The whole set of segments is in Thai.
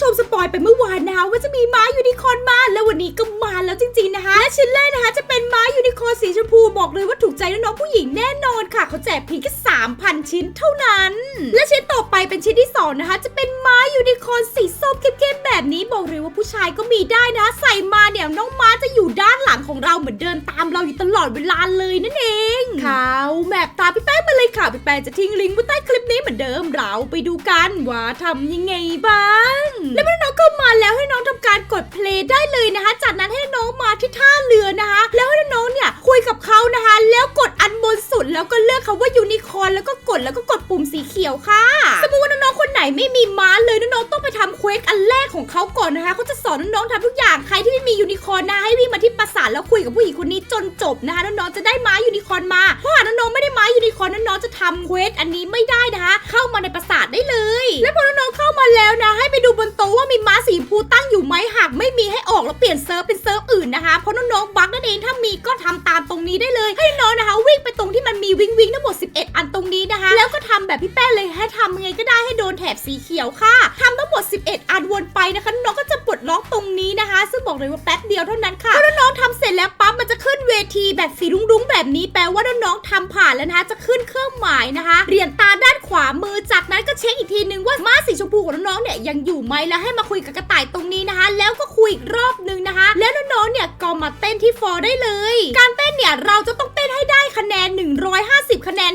ชมสปอยไปเมื่อวานนะคะว่าจะมีม้ายูนิคอร์นมาแล้ววันนี้ก็มาแล้วจริงๆนะคะและชิ้นแรกนะคะจะเป็น นิคอร์นสีชมพูบอกเลยว่าถูกใจน้องๆผู้หญิงแน่นอนค่ะ เขาแจกเพียงแค่3,000 ชิ้นเท่านั้น และชิ้นต่อไปเป็นชิ้นที่สองนะคะ จะเป็นม้ายูนิคอร์นสีส้มเข้มๆแบบนี้บอกเลยว่าผู้ชายก็มีได้นะ ใส่มาเนี่ยน้องม้าจะอยู่ด้านหลังของเราเหมือนเดินตามเราอยู่ตลอดเวลาเลยนั่นเองข่าวแมปตามพี่แป้งมาเลยค่ะพี่แป้งจะทิ้งลิงก์ไว้ใต้คลิปนี้เหมือนเดิมเราไปดูกันว่าทำยังไงบ้าง และเมื่อน้อง อนแล้วก็กดแล้วก็กดปุ่มสีเขียวค่ะ สมมติว่าน้องๆคนไหนไม่มีม้าเลยน้องๆต้องไปทำเควสอันแรกของเขาก่อนนะคะเขาจะสอนน้องๆทำทุกอย่างใครที่ไม่มียูนิคอร์นนะให้วิ่งมาที่ปราสาทแล้วคุยกับผู้หญิงคนนี้จนจบนะคะน้องๆจะได้ม้ายูนิคอร์นมาเพราะหากน้องๆไม่ได้ม้ายูนิคอร์นน้องๆจะทำเควสอันนี้ไม่ได้นะคะเข้ามาในปราสาทได้เลย และพอน้องๆเข้ามาแล้วนะ ให้ไปดูบนโต๊ะว่ามีม้าสีพูตั้งอยู่ไหมหากไม่มีให้ออกแล้วเปลี่ยนเซิร์ฟเป็นเซิร์ฟอื่นนะคะเพราะน้องๆบั๊กนั่นเองถ้ามีก็ทำตามตรงนี้ได้เลย ให้น้องนะคะวิ่งไป แบบพี่แป้งเลยให้ทำยังไงก็ได้ให้โดนแถบสีเขียวค่ะทำทั้งหมด 11 อันวนไปนะคะน้องก็จะปลดล็อกตรงนี้นะคะ ซึ่งบอกเลยว่าแป๊บเดียวเท่านั้นค่ะพอน้องทำเสร็จแล้วปั๊บมันจะขึ้นเวทีแบบสีรุ้งๆ แบบนี้แปลว่าน้องทำผ่านแล้วนะคะจะขึ้นเครื่องหมายนะคะเหรียญตาด้านขวามือจากนั้นก็เช็คอีกทีนึงว่าม้าสีชมพูของน้องๆเนี่ยยังอยู่ไหมแล้วให้มาคุยกับกระต่ายตรงนี้นะคะ แล้วก็คุยอีกรอบนึงนะคะ แล้วน้องๆเนี่ยก็มาเต้นที่ฟอร์ได้เลย การเต้นเนี่ยเราจะต้องเต้นให้ได้คะแนน 150 คะแนน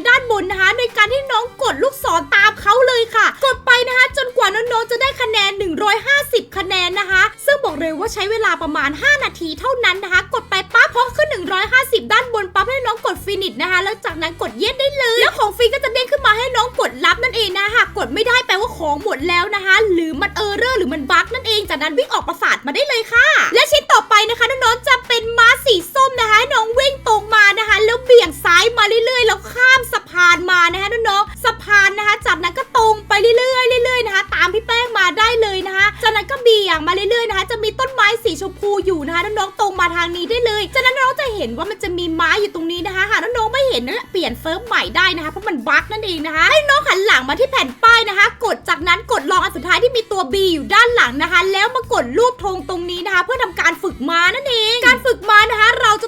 นบนนะคะโดยการที่น้องกดลูกศรตามเขาเลยค่ะ กดไปนะคะ จนกว่าน้องๆจะได้คะแนน 150 คะแนนนะคะ ซึ่งบอกเลยว่าใช้เวลาประมาณ 5 นาทีเท่านั้นนะคะ กดไปปั๊บพอขึ้น 150 ด้านบนปั๊บให้น้องกดฟินิชนะคะ แล้วจากนั้นกดเย็ดได้เลย แล้วของฟรีก็จะเด้งขึ้นมาให้น้องกดรับนั่นเองนะคะหากกดไม่ได้แปลว่าของหมดแล้วนะคะ หรือมันเออร์เรอร์หรือมันบั๊กนั่นเองจากนั้นวิ่งออกประสาทมาได้เลยค่ะ และ อยู่นะคะน้องๆตรงมาทางนี้ได้เลยจากนั้นน้องจะเห็นว่ามันจะมีไม้อยู่ตรงนี้นะคะหากน้องๆไม่เห็นนะเปลี่ยนเซิร์ฟใหม่ได้นะคะเพราะมันบั๊กนั่นเองนะคะให้น้องหันหลังมาที่แผ่นป้ายนะคะ กดจากนั้นกดลองอันสุดท้ายที่มีตัว B อยู่ด้านหลังนะคะ แล้วมากดรูปธงตรงนี้นะคะ เพื่อทำการฝึกม้านั่นเอง การฝึกม้านะคะ เราจะ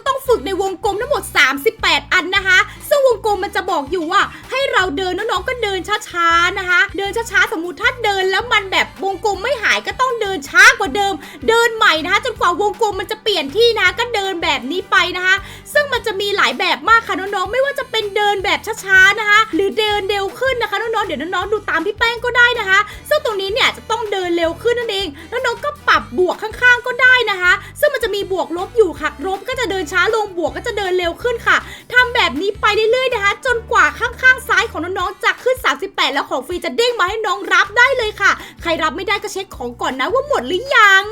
เราเดินน้องๆก็เดินช้าๆนะคะ เดินช้าๆสมมุติถ้าเดินแล้วมันแบบวงกลมไม่หายก็ต้องเดินช้ากว่าเดิม เดินใหม่นะคะจนกว่าวงกลมมันจะเปลี่ยนที่นะะก็เดินแบบนี้ไปนะคะ ซึ่งมันจะมีหลายแบบมากค่ะน้องๆไม่ว่าจะเป็นเดินแบบช้าๆนะคะ หรือเดินเร็วขึ้นนะคะน้องๆเดี๋ยวน้องๆดูตามพี่แป้งก็ได้นะคะ ซึ่งตรงนี้เนี่ยจะต้องเดินเร็วขึ้นนั่นเองแล้วน้องก็ปรับบวกข้างๆก็ได้ นะคะ ซึ่งมันจะมีบวกลบอยู่ค่ะลบก็จะเดินช้าลงบวกก็จะเดินเร็วขึ้นค่ะทำแบบนี้ไปเรื่อยๆนะคะ จนกว่าข้างๆซ้ายของน้องๆจะขึ้น 38 แล้วของฟรีจะเด้งมาให้น้องรับได้เลยค่ะ ใครรับไม่ได้ก็เช็คของก่อนนะว่าหมดหรือยัง